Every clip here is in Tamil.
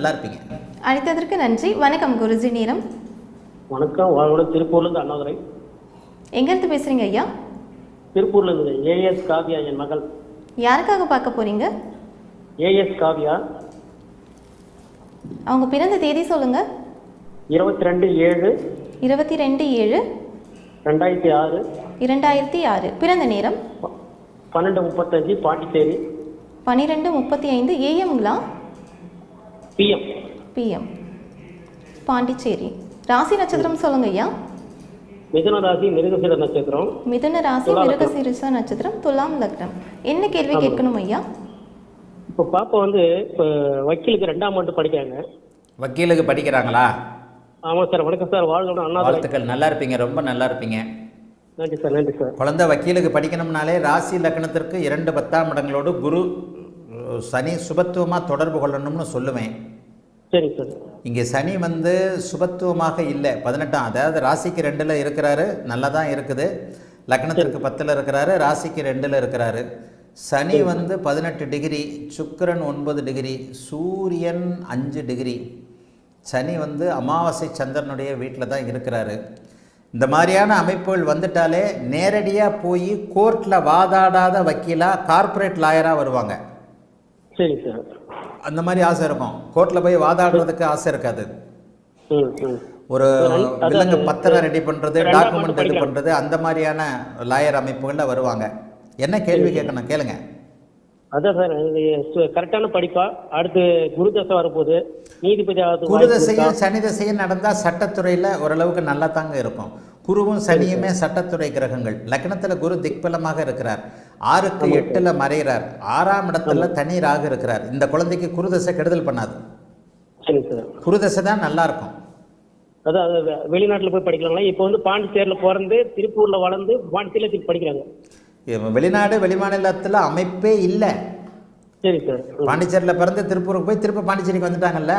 நல்லா இருப்பீங்க அழைத்ததற்கு நன்றி. வணக்கம் குருஜி நேரம். வணக்கம். வாழ்வோட திருப்பூர்லேருந்து அண்ணாதுரை. எங்கேருந்து பேசுகிறீங்க ஐயா? திருப்பூர்லேருந்து ஏஎஸ் காவியா என் மகள். யாருக்காக பார்க்க போகிறீங்க ஏஎஸ் காவியா. அவங்க பிறந்த தேதி சொல்லுங்கள் இருபத்தி ரெண்டு ஏழு. இருபத்தி ரெண்டு ஏழு. ரெண்டாயிரத்தி ஆறு. இரண்டாயிரத்தி ஆறு. பிறந்த நேரம்? பன்னெண்டு முப்பத்தஞ்சு பாண்டிச்சேரி. பன்னிரெண்டு முப்பத்தி ஐந்து ஏஎம்ங்களா? PM PM Pondicherry. ராசி நட்சத்திரம் சொல்லுங்க ஐயா. மிதுன ராசி மிருகசீர நட்சத்திரம். மிதுன ராசி. மிருகசீரிச நட்சத்திரம் துலாம் லக்னம். என்ன கேள்வி கேட்கணும் ஐயா? இப்போ பாப்பா வந்து இப்போ வக்கீலுக்கு ரெண்டாம் ஆண்டு படிக்கிறாங்க. வக்கீலுக்கு படிக்கிறாங்களா? ஆமாம் சார் வணக்கம் சார். வாழ்வோட அண்ணாதுரை வாழ்த்துக்கள். நல்லா இருப்பீங்க. ரொம்ப நல்லா இருப்பீங்க. நன்றி சார் நன்றி சார். குழந்தை வக்கீலுக்கு படிக்கணும்னாலே ராசி லக்னத்திற்கு இரண்டு பத்தாம் இடங்களோடு குரு சனி சுபத்துவமாக தொடர்பு கொள்ளணும்னு சொல்லுவேன். சரிங்க சார். இங்கே சனி வந்து சுபத்துவமாக இல்லை. பதினெட்டாம் அதாவது ராசிக்கு ரெண்டில் இருக்கிறாரு. நல்லா தான் இருக்குது. லக்னத்திற்கு பத்தில் இருக்கிறாரு. ராசிக்கு ரெண்டில் இருக்கிறாரு. சனி வந்து பதினெட்டு டிகிரி சுக்கிரன் ஒன்பது டிகிரி சூரியன் அஞ்சு டிகிரி. சனி வந்து அமாவாசை சந்திரனுடைய வீட்டில் தான் இருக்கிறாரு. இந்த மாதிரியான அமைப்புகள் வந்துட்டாலே நேரடியாக போய் கோர்ட்டில் வாதாடாத வக்கீலாக கார்ப்பரேட் லாயராக வருவாங்க. சரிங்க சார். அந்த மாதிரி ஆசை இருக்கும். கோர்ட்டில் போய் வாதாடுறதுக்கு ஆசை இருக்காது. ஒரு வில்லங்க பத்திரம் ரெடி பண்ணுறது ஆண்டு டாக்குமெண்ட் படிக்கிறாங்க. பண்ணுறது அந்த மாதிரியான லாயர் அமைப்புகளில் வருவாங்க. என்ன கேள்வி கேட்கணும்? கேளுங்க. அதான் சார் கரெக்டான படிப்பா? அடுத்து குரு தசை வரப்போகுது. நீதிபதி ஆகிறது குரு வாய்ப்பு இருக்கா? தசையும் சனி தசையும் நடந்தால் சட்டத்துறையில் ஓரளவுக்கு நல்லா தாங்க இருக்கும். குருவும் சனியுமே சட்டத்துறை கிரகங்கள். லக்னத்தில் குரு திக்பலமாக இருக்கிறார். ஆறுக்கு எட்டில் மறைகிறார் ஆறாம் இடத்துல தனி ராகு இருக்கிறார். இந்த குழந்தைக்கு குரு தசை கெடுதல் பண்ணாது. சரிங்க சார். குரு தசை தான் நல்லா இருக்கும் அதான் அது வெ- வெளிநாட்டுல போய் படிக்கலாங்களா? இப்போ வந்து பாண்டிச்சேரியில பிறந்து திருப்பூர்ல வளர்ந்து பாண்டிச்சேரியில திருப்பி படிக்கிறாங்க. வெளிநாடு வெளிமாநிலத்தில் அமைப்பே இல்லை. சரி சார். பாண்டிச்சேரியில் பிறந்து திருப்பூருக்கு போய் திருப்ப பாண்டிச்சேரிக்கு வந்துட்டாங்கல்ல?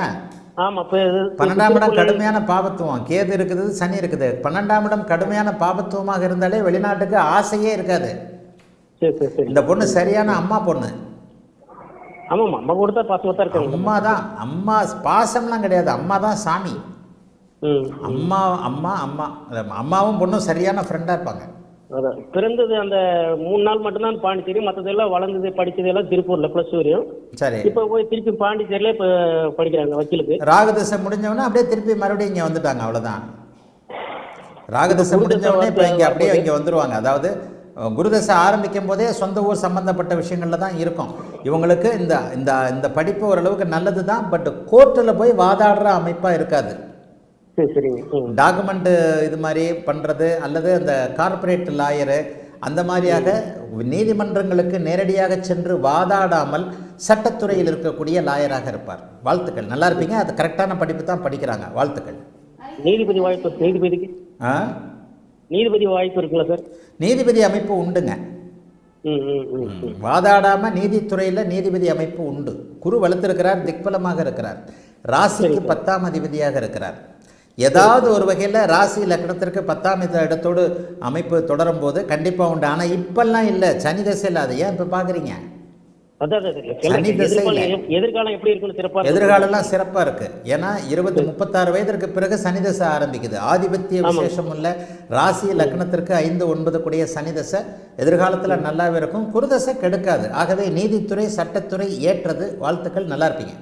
பன்னெண்டாம் இடம் கடுமையான பாபத்துவம். கேது இருக்குது சனி இருக்குது. பன்னெண்டாம் இடம் கடுமையான பாபத்துவமாக இருந்தாலே வெளிநாட்டுக்கு ஆசையே இருக்காது. இந்த பொண்ணு சரியான அம்மா பொண்ணு. அம்மா கூட தான் அம்மா தான் அம்மா பாசம்லாம் கிடையாது. அம்மா தான் சாமி. அம்மா அம்மா அம்மா. அம்மாவும் பொண்ணும் சரியான ஃப்ரெண்டாக இருப்பாங்க. அதான். பிறந்தது அந்த மூணு நாள் மட்டும்தான் பாண்டிச்சேரி மற்றதெல்லாம் வளர்ந்தது படிச்சது எல்லாம் திருப்பூர்ல ப்ளஸ் வரையும் சரி. இப்போ போய் திருப்பி பாண்டிச்சேரியில இப்போ படிக்கிறாங்க வக்கீலுக்கு. ராகதசை முடிஞ்சவொடனே அப்படியே திருப்பி மறுபடியும் இங்கே வந்துட்டாங்க அவ்வளோதான் ராகதசை முடிஞ்சவொடனே இப்போ இங்கே அப்படியே இங்கே வந்துருவாங்க. அதாவது குருதசை ஆரம்பிக்கும் போதே சொந்த ஊர் சம்மந்தப்பட்ட விஷயங்களில் தான் இருக்கும். இவங்களுக்கு இந்த இந்த இந்த படிப்பு ஓரளவுக்கு நல்லது தான் பட் கோர்ட்டில் போய் வாதாடுற அமைப்பாக இருக்காது. டாக்குமெண்ட்டு இது மாதிரி பண்ணுறது அல்லது அந்த கார்ப்பரேட் லாயரு அந்த மாதிரியாக நீதிமன்றங்களுக்கு நேரடியாக சென்று வாதாடாமல் சட்டத்துறையில் இருக்கக்கூடிய லாயராக இருப்பார். வாழ்த்துக்கள். நல்லா இருப்பீங்க. அது கரெக்டான படிப்பு தான் படிக்கிறாங்க. வாழ்த்துக்கள். நீதிபதி வாய்ப்பு நீதிபதிக்கு? ஆ? நீதிபதி வாய்ப்பு இருக்குல்ல சார்? நீதிபதி அமைப்பு உண்டுங்க. ம் ம் ம் ம். வாதாடாமல் நீதித்துறையில் நீதிபதி அமைப்பு உண்டு. குரு வலுத்திருக்கிறார் திக்பலமாக இருக்கிறார். ராசிக்கு பத்தாம் அதிபதியாக இருக்கிறார். ஏதாவது ஒரு வகையில் ராசி லக்னத்திற்கு பத்தாம் இடத்தோடு அமைப்பு தொடரும் போது கண்டிப்பாக உண்டு. ஆனால் இப்பெல்லாம் இல்லை. சனி தசையில் அதை ஏன் இப்போ பார்க்குறீங்க சிறப்பா எதிர்காலம்லாம் சிறப்பாக இருக்குது ஏன்னா இருபது முப்பத்தாறு வயதிற்கு பிறகு சனி தசை ஆரம்பிக்குது. ஆதிபத்திய விசேஷம் உள்ள ராசி லக்னத்திற்கு ஐந்து ஒன்பது கூடிய சனி தசை எதிர்காலத்தில் நல்லாவே இருக்கும். குருதசை கெடுக்காது. ஆகவே நீதித்துறை சட்டத்துறை ஏற்றது. வாழ்த்துக்கள். நல்லா இருப்பீங்க.